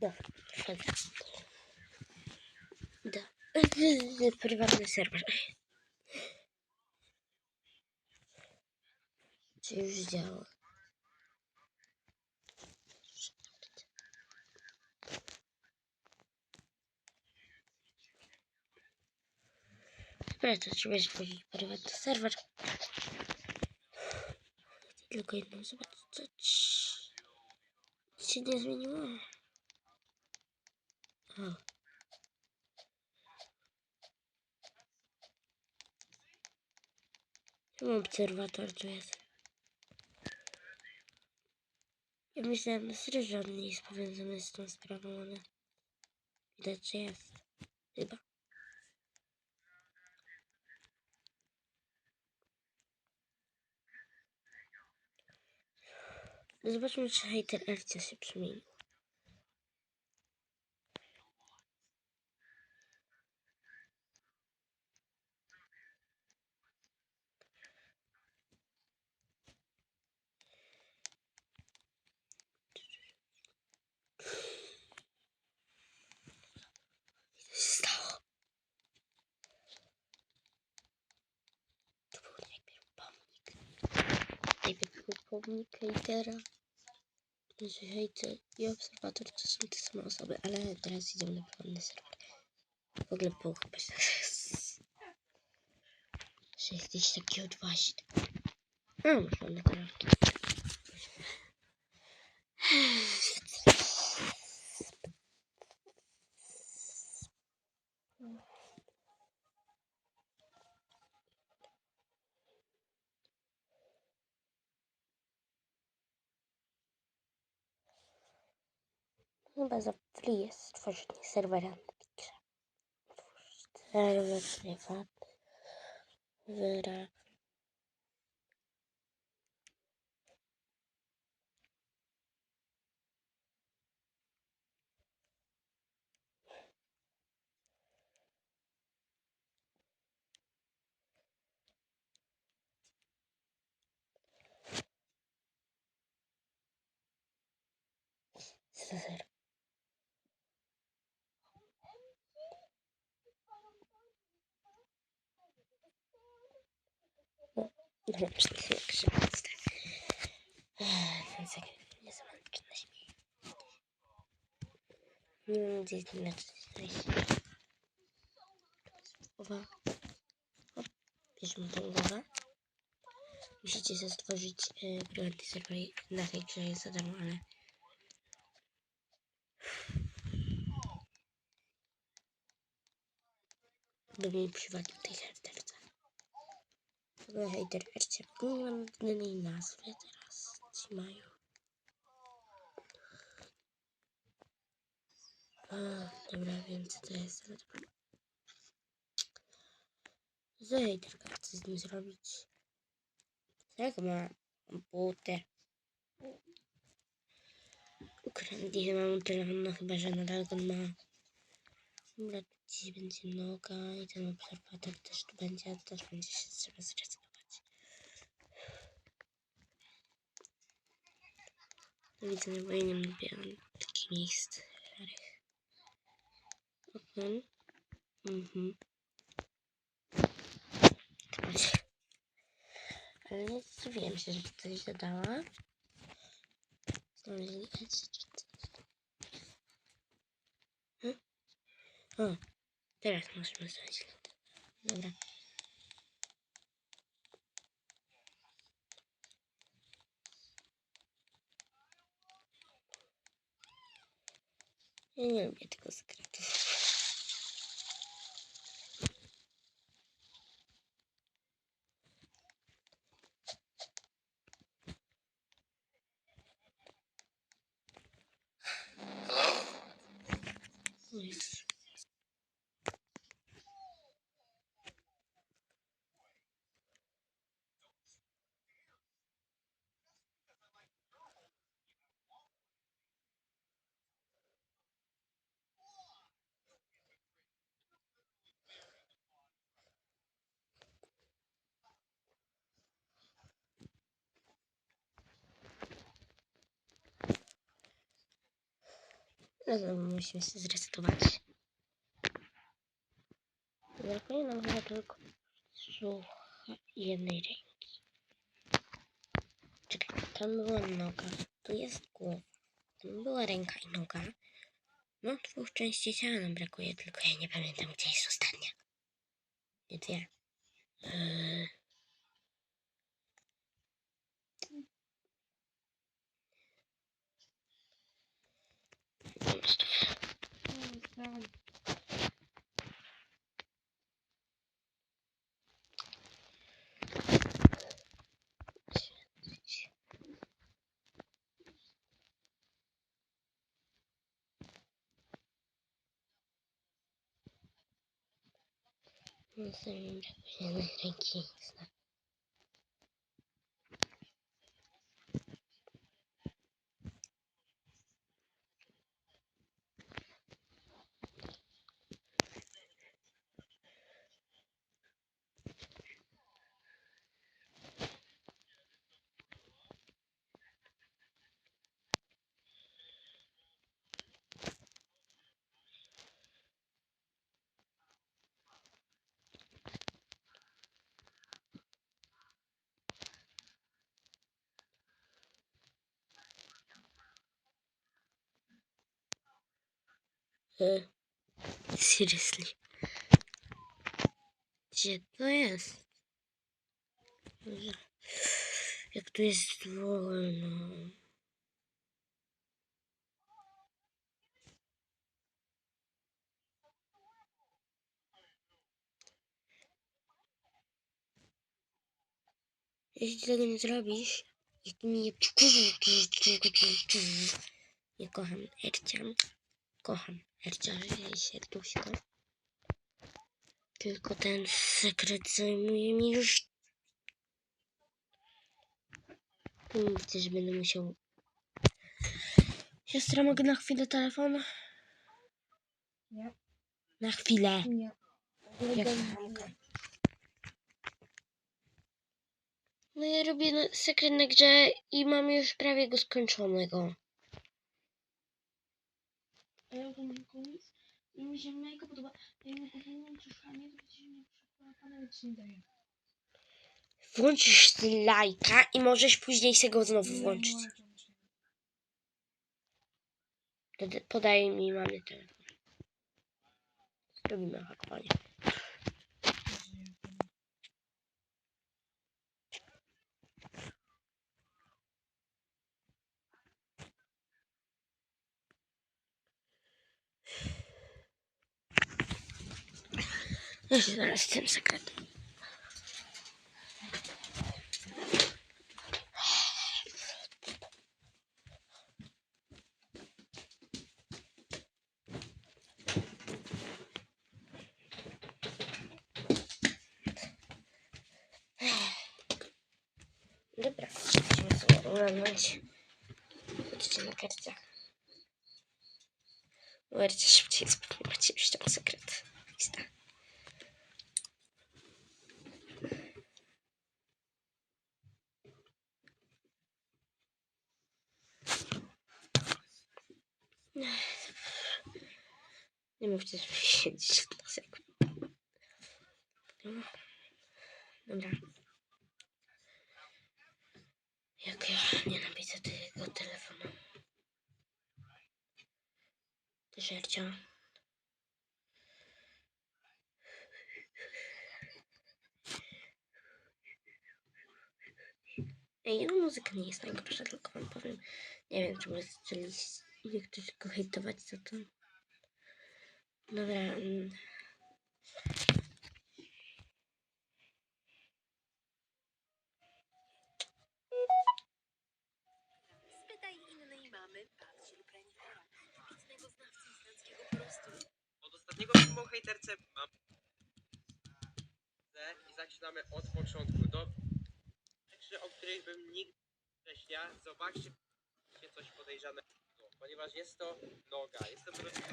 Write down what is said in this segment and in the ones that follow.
Да, wchodzę. Da. Prywatny serwer. Czy już działa? Dobra, to trzeba stworzyć prywatny serwer. Tylko jedną zobaczyć, co ci- się nie zmieniło. O. Czemu obserwator tu jest? Ja myślałem że nie jest powiązany z tą sprawą, ale widać, że jest. Chyba. Zobaczmy, czy hater Elcia się przemienił. Hejtera. Że hejter i obserwator to są te same osoby, ale teraz idziemy na prywatny serwer. W ogóle było chyba że jesteś taki odważny. A, masz ładne kolorki. Chyba za free jest stworzenie serwera na Twitcha. Serwer prywatny. Wyra. Serwer. Dobra, przestań krzyczeć. Więc jak nie zamęczę na śmiech. Nie wiem, gdzie jest inaczej znaleźć. Głowa. Hop, bierzemy tą głowę. Musicie sobie stworzyć e, prywatny serwer na tej grze jest za darmo, ale... Do mnie przywalił tej herterce. W ogóle hejterkercie. Nie mam innej nazwy teraz. Ci mają. A, dobra, wiem co to jest, ale dobra. Co hejterka chce z nim zrobić? Jak ma komputer? Ukradnie mam telefon, no chyba, że nadal go ma. Dobra, tu gdzieś będzie noga i ten obserwator też tu będzie, a też będzie się trzeba zresetować. No widzę, bo ja nie lubię takich miejsc szarych. Mhm. Mhm. Ale nie zdziwiłem się, że coś dodała. Coś. Hmm? O, teraz możemy zrobić. Dobra. Ja nie lubię tego sekretu. Musimy się zresetować. Brakuje nam chyba tylko słucha jednej ręki. Czekaj, tam była noga, tu jest głowa, tam była ręka i noga. No, dwóch części ciała nam brakuje, tylko ja nie pamiętam, gdzie jest ostatnia. Gdzie? Eee... No sobie mi brakuje jednej ręki. Zna- E, Seriously. Gdzie to jest? Jak tu jest wolno. Jeśli tego nie zrobisz, jeśli mi. Nie kocham Ercia. Kocham Ercia, jej serduszko. Tylko ten sekret zajmuje mi już... Widzę, że będę musiał... Siostra, mogę na chwilę telefon? Nie. Na chwilę. Nie. Jak mogę? No ja robię sekret na grze i mam już prawie go skończonego. A ja komiks i mi się mega podoba. Jak go wyłączysz, a nie to będzie mnie więc nie daje. Włączysz lajka i możesz później się go znowu włączyć. Podaj mi mamy telefon. Zrobimy hakowanie. Boże, jak to- Ja się zaraz z tym sekretem. Dobra, musimy sobie oglądać. Chodźcie na kartę. Uwercie szybciej, pewnie macie już tam sekret. Lista. Nie mówcie, że siedzieć na sekund. Dobra. Jak ja nienawidzę tego telefonu. Żercia. Ej, no muzyka nie jest najgorsza, tylko wam powiem. Nie wiem, czy może zaczęli niektórzy go hejtować za to. Dobra. mm. Ponieważ jest to noga. Jest to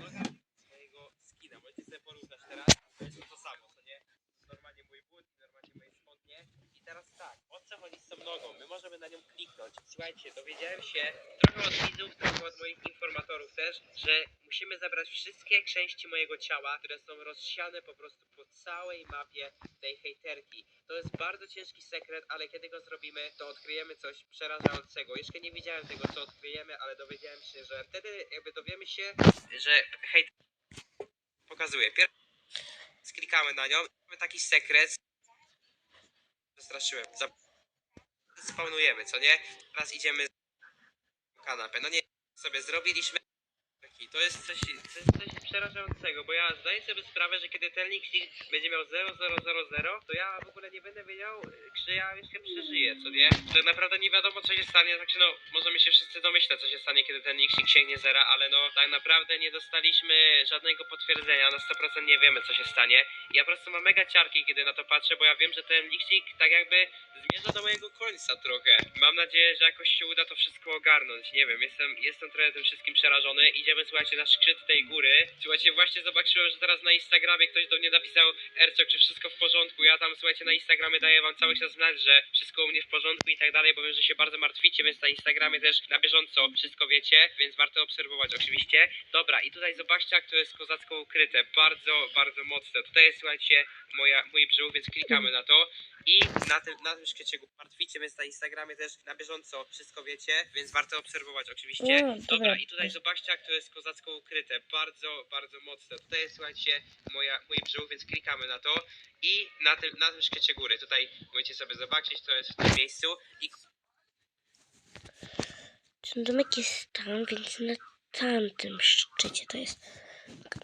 noga swojego skina. Możecie sobie porównać teraz. To jest to samo, co nie? Normalnie mój but, normalnie moje spodnie. I teraz tak, o co chodzi z tą nogą. My możemy na nią kliknąć. Słuchajcie, dowiedziałem się trochę od widzów, trochę od moich informatorów też, że musimy zabrać wszystkie części mojego ciała, które są rozsiane po prostu po całej mapie tej hejterki. To jest bardzo ciężki sekret, ale kiedy go zrobimy, to odkryjemy coś przerażającego. Jeszcze nie wiedziałem tego, co odkryjemy, ale dowiedziałem się, że wtedy jakby dowiemy się, że hejt pokazuje. Pierwszy sklikamy na nią, mamy taki sekret. Zastraszyłem. Zap- Spawnujemy, co nie? Teraz idziemy na kanapę. No nie, sobie zrobiliśmy. To jest coś, jest coś przerażającego, bo ja zdaję sobie sprawę, że kiedy ten licznik będzie miał 0000, to ja w ogóle nie będę wiedział, czy ja jeszcze przeżyję, co nie? Tak naprawdę nie wiadomo, co się stanie, znaczy no, możemy się wszyscy domyślać, co się stanie, kiedy ten licznik sięgnie zera, ale no, tak naprawdę nie dostaliśmy żadnego potwierdzenia, na 100% nie wiemy, co się stanie. Ja po prostu mam mega ciarki, kiedy na to patrzę, bo ja wiem, że ten licznik tak jakby zmierza do mojego końca trochę. Mam nadzieję, że jakoś się uda to wszystko ogarnąć. Nie wiem, jestem, jestem trochę tym wszystkim przerażony. Idziemy, słuchajcie, na szczyt tej góry. Słuchajcie, właśnie zobaczyłem, że teraz na Instagramie ktoś do mnie napisał Ercok, czy wszystko w porządku. Ja tam, słuchajcie, na Instagramie daję wam cały czas znać, że wszystko u mnie w porządku i tak dalej, bo wiem, że się bardzo martwicie, więc na Instagramie też na bieżąco wszystko wiecie, więc warto obserwować oczywiście. Dobra, i tutaj zobaczcie, jak to jest kozacko ukryte. Bardzo, bardzo mocne. Tutaj jest, słuchajcie, moja, mój brzuch, więc klikamy na to. I na tym, na tym szkiecie go martwicie, więc na Instagramie też na bieżąco wszystko wiecie, więc warto obserwować oczywiście. No, Dobra, dobra. i tutaj zobaczcie jak to jest kozacko ukryte, bardzo, bardzo mocne. Tutaj jest słuchajcie moja, mój brzuch, więc klikamy na to i na tym, na tym szkiecie góry, tutaj możecie sobie zobaczyć, to jest w tym miejscu i Ten domek jest tam, więc na tamtym szczycie to jest.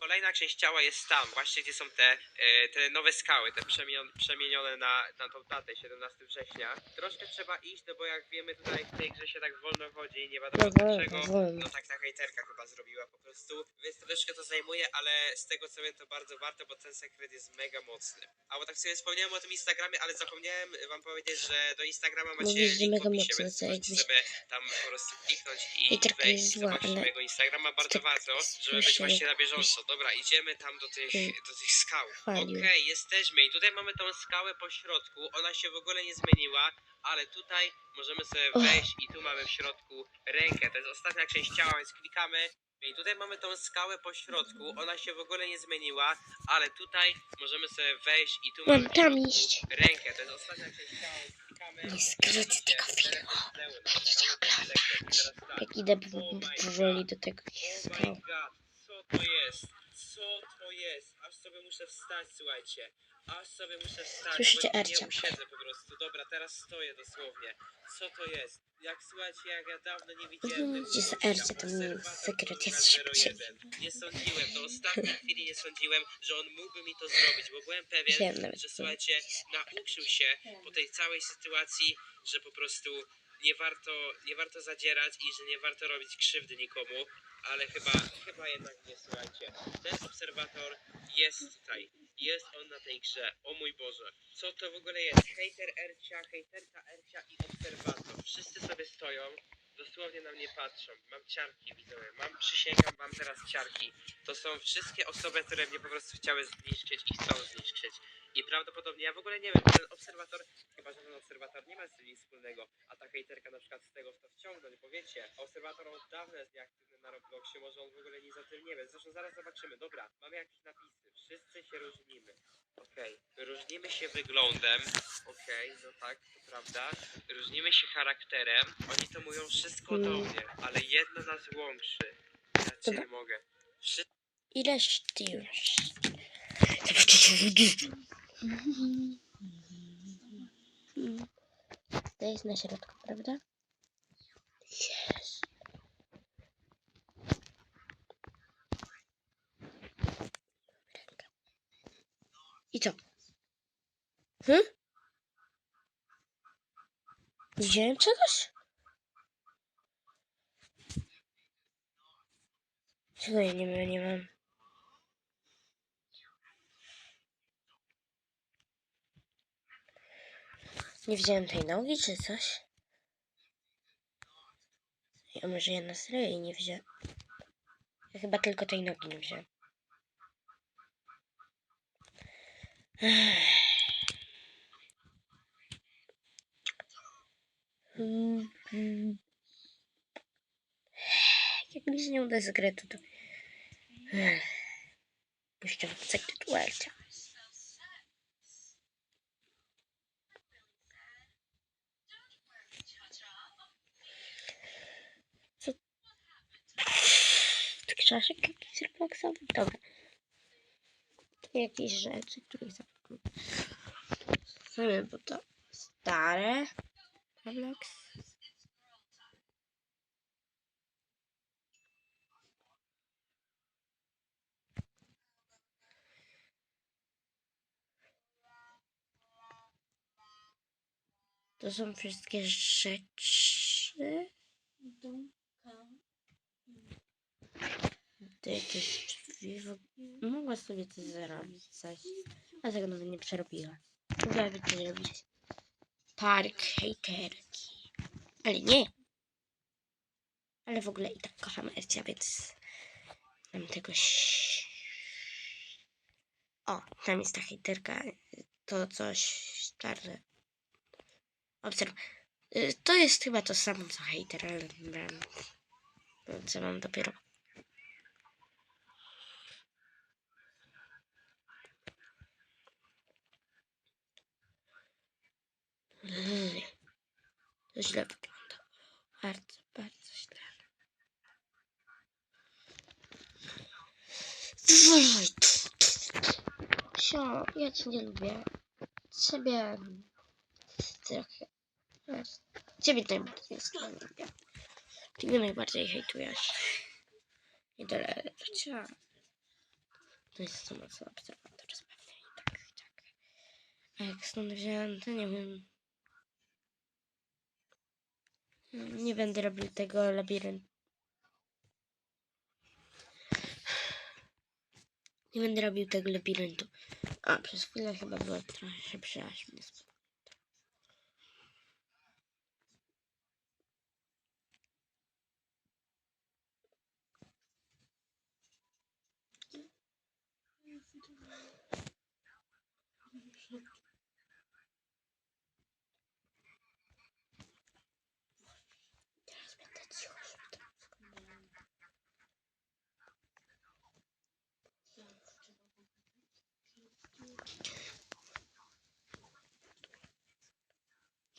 Kolejna część ciała jest tam, właśnie gdzie są te, e, te nowe skały, te przemienione, przemienione na, na tą datę, 17 września. Troszkę trzeba iść, no bo jak wiemy tutaj w tej grze się tak wolno chodzi, nie wiadomo No wolno, dlaczego. wolno. No tak ta hejterka chyba zrobiła po prostu, więc troszkę to zajmuje, ale z tego co wiem to bardzo warto, bo ten sekret jest mega mocny. A bo tak sobie wspomniałem o tym Instagramie, ale zapomniałem wam powiedzieć, że do Instagrama macie Mówisz, że link w mega opisie, mocny, więc możecie jakbyś- sobie tam po prostu kliknąć i Hejterka wejść jest i zła, zobaczyć ale mojego Instagrama. Bardzo tak warto, żeby być właśnie na jakbyś- bieżąco. Dobra, idziemy tam do tych, Ty do tych skał. chwalił. Okej, jesteśmy i tutaj mamy tą skałę po środku. Ona się w ogóle nie zmieniła, ale tutaj możemy sobie Och. wejść i tu mamy w środku rękę. To jest ostatnia część ciała, więc klikamy. I tutaj mamy tą skałę po środku. Ona się w ogóle nie zmieniła, ale tutaj możemy sobie wejść i tu Mam mamy w tam środku iść. rękę. To jest ostatnia część ciała, więc klikamy. Nie skryty tego filmu. teraz tak. Jak idę powoli do tego Oh skał. To jest? Co to jest? Aż sobie muszę wstać, słuchajcie. Aż sobie muszę wstać, Słyszycie bo nie Ercia? usiedzę po prostu. Dobra, teraz stoję dosłownie. Co to jest? Jak słuchajcie, jak ja dawno nie widziałem Mhm, tego jest gościa. Ercia, ten Obserwator sekret jest numer szybciej. 01. Nie sądziłem, do ostatniej chwili nie sądziłem, że on mógłby mi to zrobić, bo byłem pewien, Wiem nawet, że co słuchajcie, nauczył się po tej całej sytuacji, że po prostu nie warto, nie warto zadzierać i że nie warto robić krzywdy nikomu, ale chyba, chyba jednak nie, słuchajcie. Ten obserwator jest tutaj. Jest on na tej grze. O mój Boże. Co to w ogóle jest? Hejter Ercia, hejterka Ercia i obserwator. Wszyscy sobie stoją. Dosłownie na mnie patrzą. Mam ciarki, widzowie. Mam, przysięgam wam teraz ciarki. To są wszystkie osoby, które mnie po prostu chciały zniszczyć i chcą zniszczyć. I prawdopodobnie, ja w ogóle nie wiem, ten obserwator, chyba że ten obserwator nie ma z tym nic wspólnego, a ta hejterka na przykład z tego w to wciągnąć, bo wiecie, obserwator od dawna jest nieaktywny na Robloxie, może on w ogóle nic o tym nie wie. Zresztą zaraz zobaczymy. Dobra, mamy jakieś napisy. Wszyscy się różnimy. Okej, różnimy się wyglądem. Okej, no tak, to prawda. Różnimy się charakterem. Oni to mówią wszystko do Mm. mnie, ale jedno nas łączy. Ja cię Dobra. nie mogę. Wszyscy Ileż ty już? To jest na środku, prawda? I co? Hm? Widziałem czegoś? Czego ja nie, mam- nie mam? Nie wziąłem tej nogi czy coś? A może ja na serio jej nie wziąłem? Ja chyba tylko tej nogi nie wziąłem. Ech. Mm, mm. Jak mi się nie uda zagrać, to... to... Ech. Puszczę w sekretuarcia. Co? Krzaszek jakiś refleksowy? Dobra. Jakieś rzeczy, których zapomniałem. Sobie, bo to stare. Refleks. To są wszystkie rzeczy. Domka. To jakieś Mogła sobie coś zrobić, coś. A tego nawet nie przerobiła. Mogłaby to zrobić. Park hejterki. Ale nie. Ale w ogóle i tak kocham Elcia, więc mam tego O, tam jest ta hejterka. To coś czarne. Obserw. Y, To jest chyba to samo co hejter, ale. Co mam dopiero. Ej, To źle wygląda. Bardzo, bardzo źle. Wolaj. Sio, ja cię nie lubię. Ciebie trochę. Ciebie najbardziej nie lubię. Mnie najbardziej hejtujesz. I tyle życia. To jest to mocno obserwator pewnie i tak, tak. A jak stąd wziąłem, to nie wiem. Nie będę robił tego labiryntu. Nie będę robił tego labiryntu. A, przez chwilę chyba było trochę szybsze, aż mnie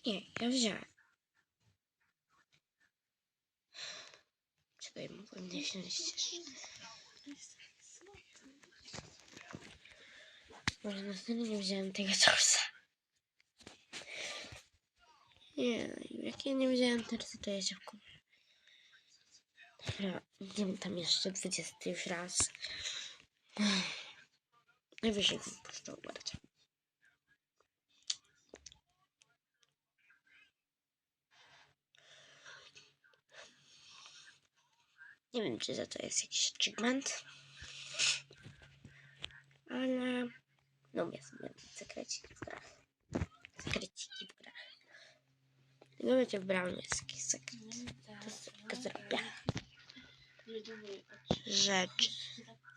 Nie, ja wziąłem. Czekaj, mogłem nie wziąć jeszcze. Może następnie nie wziąłem tego torsa. Nie, jak ja nie wziąłem torsa, to ja się wkurzę. Dobra, wiem, tam jeszcze 20 już raz. Najwyżej wypuszczą bardziej. Nie wiem, czy za to jest jakiś achievement. Ale... No, umiem sobie sekreciki w grach. Sekreciki w grach. Nie wiecie, w Brawl jest jakiś sekret. To tylko zrobię. Rzecz.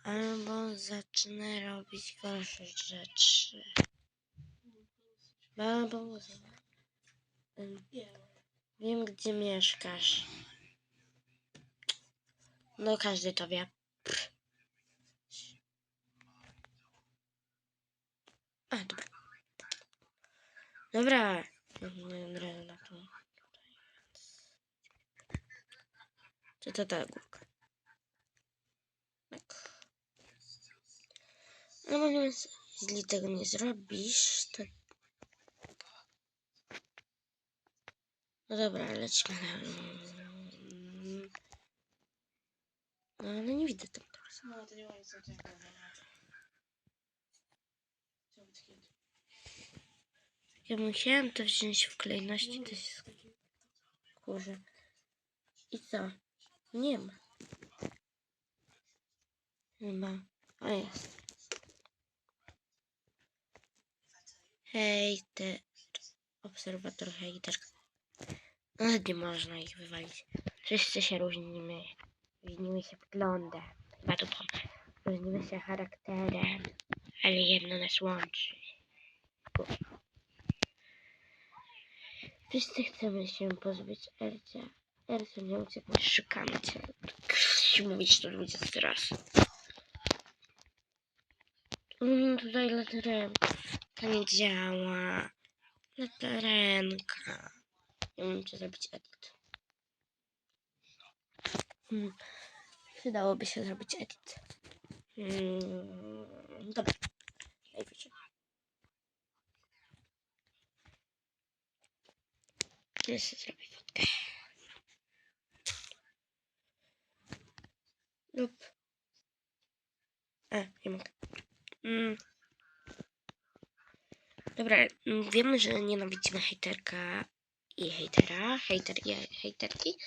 Albo zacznę robić gorsze rzeczy. Albo... Ym, Wiem, gdzie mieszkasz. No, każdy to wie. A, dobra. Dobra. Na to. Ta główka? Tak. No bo jeśli tego nie zrobisz, to... No dobra, lecimy na... No, ale nie widzę tam teraz. No, to nie ma nic o tym. Chciałbym takie- Ja musiałem to wziąć w kolejności, to się kurze. I co? Nie ma. Chyba. O jest. Hejter. Obserwator hejter. Ale nie można ich wywalić. Wszyscy się różnimy. Różnimy się wyglądem. Chyba tu. Różnimy się charakterem. Ale jedno nas łączy. Wszyscy chcemy się pozbyć Ercia. Ercio nie uciekł, szukamy cię. Mówić to ludzie teraz. Mm, tutaj latarenka nie działa. Latarenka. Ja wiem, czy zrobić edit. Hmm. Przydałoby się zrobić edit. Hmm. Dobra. Najwyżej. Jeszcze zrobię fotkę. Lub. A, nie mogę. Mm. Dobra, wiemy, że nienawidzimy hejterka i hejtera, hejter i hejterki.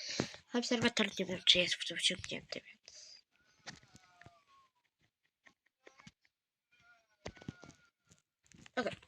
Obserwator nie wiem, czy jest w tym wciągnięty, więc... Okej.